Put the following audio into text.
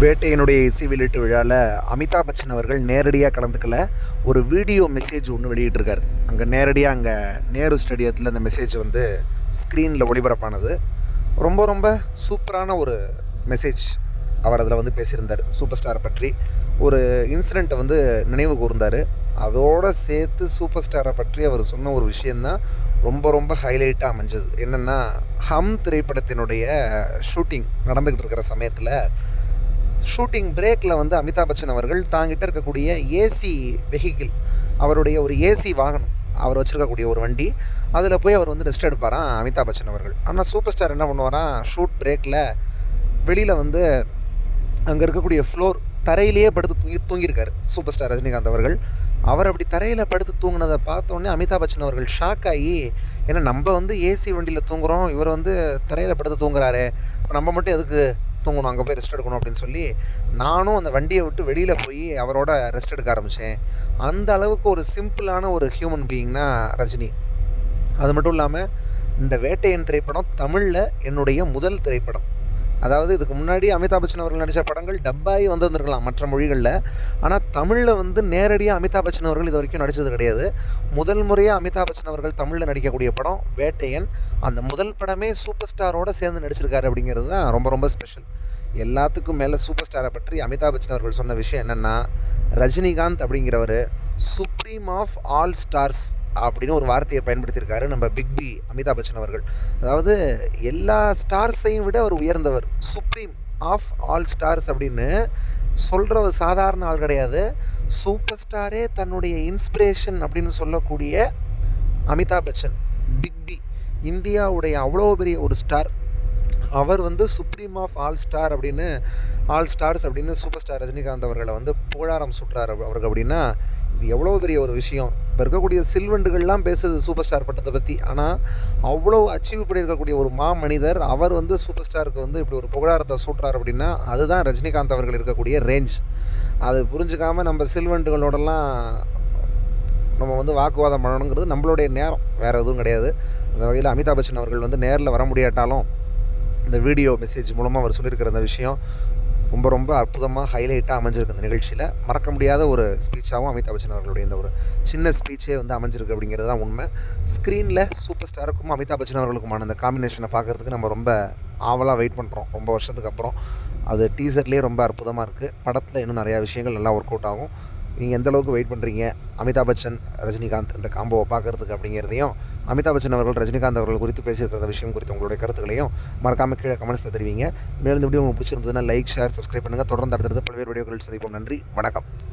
வேட்டையனுடைய இசை வெளியீட்டு விழாவில் அமிதாப் பச்சன் அவர்கள் நேரடியாக கலந்துக்கல. ஒரு வீடியோ மெசேஜ் ஒன்று வெளியிட்டிருக்கார். அங்கே நேரடியாக அங்கே நேரு ஸ்டேடியத்தில் அந்த மெசேஜ் வந்து ஸ்க்ரீனில் ஒளிபரப்பானது. ரொம்ப ரொம்ப சூப்பரான ஒரு மெசேஜ் அவர் அதில் வந்து பேசியிருந்தார். சூப்பர் ஸ்டாரை பற்றி. ஒரு இன்சிடெண்ட்டை வந்து நினைவு கூர்ந்தார். அதோடு சேர்த்து சூப்பர் ஸ்டாரை பற்றி அவர் சொன்ன ஒரு விஷயந்தான் ரொம்ப ரொம்ப ஹைலைட்டாக அமைஞ்சது. என்னென்னா ஹம் திரைப்படத்தினுடைய ஷூட்டிங் நடந்துக்கிட்டு இருக்கிற சமயத்தில் ஷூட்டிங் பிரேக்கில் வந்து அமிதாப் பச்சன் அவர்கள் தாங்கிட்ட இருக்கக்கூடிய ஏசி வெஹிக்கிள் அவருடைய ஒரு ஏசி வாகனம் அவர் வச்சுருக்கக்கூடிய ஒரு வண்டி அதில் போய் அவர் வந்து ரெஸ்ட் எடுப்பாராம் அமிதாப் பச்சன் அவர்கள். ஆனால் சூப்பர் ஸ்டார் என்ன பண்ணுவாராம் ஷூட் பிரேக்கில் வெளியில் வந்து அங்கே இருக்கக்கூடிய ஃப்ளோர் தரையிலேயே படுத்து தூங்கி தூங்கியிருக்காரு சூப்பர் ஸ்டார் ரஜினிகாந்த் அவர்கள். அவர் அப்படி தரையில் படுத்து தூங்கினதை பார்த்தோன்னே அமிதாப் பச்சன் அவர்கள் ஷாக் ஆகி ஏன்னா நம்ம வந்து ஏசி வண்டியில் தூங்குகிறோம் இவர் வந்து தரையில் படுத்து தூங்குறாரு இப்போ நம்ம மட்டும் எதுக்கு தூங்கணும் அங்கே போய் ரெஸ்ட் எடுக்கணும் அப்படின்னு சொல்லி நானும் அந்த வண்டியை விட்டு வெளியில் போய் அவரோட ரெஸ்ட் எடுக்க ஆரம்பித்தேன் அந்த அளவுக்கு ஒரு சிம்பிளான ஒரு ஹியூமன் பீயிங்னா ரஜினி. அது மட்டும் இல்லாமல் இந்த வேட்டையன் திரைப்படம் தமிழில் என்னுடைய முதல் திரைப்படம். அதாவது இதுக்கு முன்னாடி அமிதாப் பச்சன் அவர்கள் நடித்த படங்கள் டப்பாகி வந்திருந்திருக்கலாம் மற்ற மொழிகளில். ஆனால் தமிழில் வந்து நேரடியாக அமிதாப் பச்சன் அவர்கள் இது வரைக்கும் நடித்தது கிடையாது. முதல் முறையாக அமிதாப் பச்சன் அவர்கள் தமிழில் நடிக்கக்கூடிய படம் வேட்டையன். அந்த முதல் படமே சூப்பர் ஸ்டாரோட சேர்ந்து நடிச்சிருக்காரு அப்படிங்கிறது தான் ரொம்ப ரொம்ப ஸ்பெஷல் எல்லாத்துக்கும் மேலே சூப்பர் ஸ்டாரை பற்றி அமிதாப் பச்சன் அவர்கள் சொன்ன விஷயம் என்னென்னா ரஜினிகாந்த் அப்படிங்கிறவர் சுப்ரீம் ஆஃப் ஆல் ஸ்டார்ஸ் அப்படின்னு ஒரு வார்த்தையை பயன்படுத்தியிருக்காரு நம்ம பிக் பி அமிதாப் பச்சன் அவர்கள். அதாவது எல்லா ஸ்டார்ஸையும் விட அவர் உயர்ந்தவர் சுப்ரீம் ஆஃப் ஆல் ஸ்டார்ஸ் அப்படின்னு சொல்கிற ஒரு சாதாரண ஆள் கிடையாது. சூப்பர் ஸ்டாரே தன்னுடைய இன்ஸ்பிரேஷன் அப்படின்னு சொல்லக்கூடிய அமிதாப் பச்சன் பிக் பி இந்தியாவுடைய அவ்வளோ பெரிய ஒரு ஸ்டார் அவர் வந்து சுப்ரீம் ஆஃப் ஆல் ஸ்டார் அப்படின்னு ஆல் ஸ்டார்ஸ் அப்படின்னு சூப்பர் ஸ்டார் ரஜினிகாந்த் அவர்களை வந்து புகழாரம் சுட்டுறார் அவருக்கு அப்படின்னா இது எவ்வளோ பெரிய ஒரு விஷயம். இப்போ இருக்கக்கூடிய சில்வண்டுகள்லாம் பேசுது சூப்பர் ஸ்டார் பட்டத்தை பற்றி ஆனால் அவ்வளோ அச்சீவ் பண்ணியிருக்கக்கூடிய ஒரு மா மனிதர் அவர் வந்து சூப்பர் ஸ்டாருக்கு வந்து இப்படி ஒரு புகழாரத்தை சூட்டுறார் அப்படின்னா அதுதான் ரஜினிகாந்த் அவர்கள் இருக்கக்கூடிய ரேஞ்ச் அது புரிஞ்சுக்காமல் நம்ம சில்வண்டுகளோடலாம் நம்ம வந்து வாக்குவாதம் பண்ணணுங்கிறது நம்மளுடைய நேரம். வேறு எதுவும் கிடையாது. அந்த வகையில் அமிதாப் பச்சன் அவர்கள் வந்து நேரில் வர முடியாட்டாலும் இந்த வீடியோ மெசேஜ் மூலமாக அவர் சொல்லியிருக்கிற அந்த விஷயம் ரொம்ப ரொம்ப அற்புதமாக ஹைலைட்டாக அமைஞ்சிருக்கு அந்த நிகழ்ச்சியில். மறக்க முடியாத ஒரு ஸ்பீச்சாகவும் அமிதாப் பச்சன் அவர்களுடைய இந்த ஒரு சின்ன ஸ்பீச்சே வந்து அமைஞ்சிருக்கு அப்படிங்கிறது தான் உண்மை. ஸ்க்ரீனில் சூப்பர் ஸ்டாருக்கும் அமிதாப் பச்சன் அவர்களுக்குமான அந்த காம்பினேஷனை பார்க்குறதுக்கு நம்ம ரொம்ப ஆவலாக வெயிட் பண்ணுறோம் ரொம்ப வருஷத்துக்கு அப்புறம். அது டீசர்லேயே ரொம்ப அற்புதமாக இருக்குது படத்தில் இன்னும் நிறையா விஷயங்கள் நல்லா ஒர்க் அவுட் ஆகும். நீங்கள் எந்த அளவுக்கு வெயிட் பண்ணுறீங்க அமிதாப் பச்சன் ரஜினிகாந்த் இந்த காம்போவை பார்க்குறதுக்கு அப்படிங்கிறதையும் அமிதாப் பச்சன் அவர்கள் ரஜினிகாந்த் அவர்கள் குறித்து பேசியிருக்கிற விஷயம் குறித்து உங்களுடைய கருத்துக்களையும் மறக்காமல் கீழே கமெண்ட்ஸில் தெரிவிங்க. மேலும் வீடியோ உங்களுக்கு பிடிச்சிருந்ததுன்னா லைக் ஷேர் சப்ஸ்கிரைப் பண்ணுங்கள் தொடர்ந்து அடுத்தடுத்து பல்வேறு வீடியோக்கள் சந்திப்போம். நன்றி. வணக்கம்.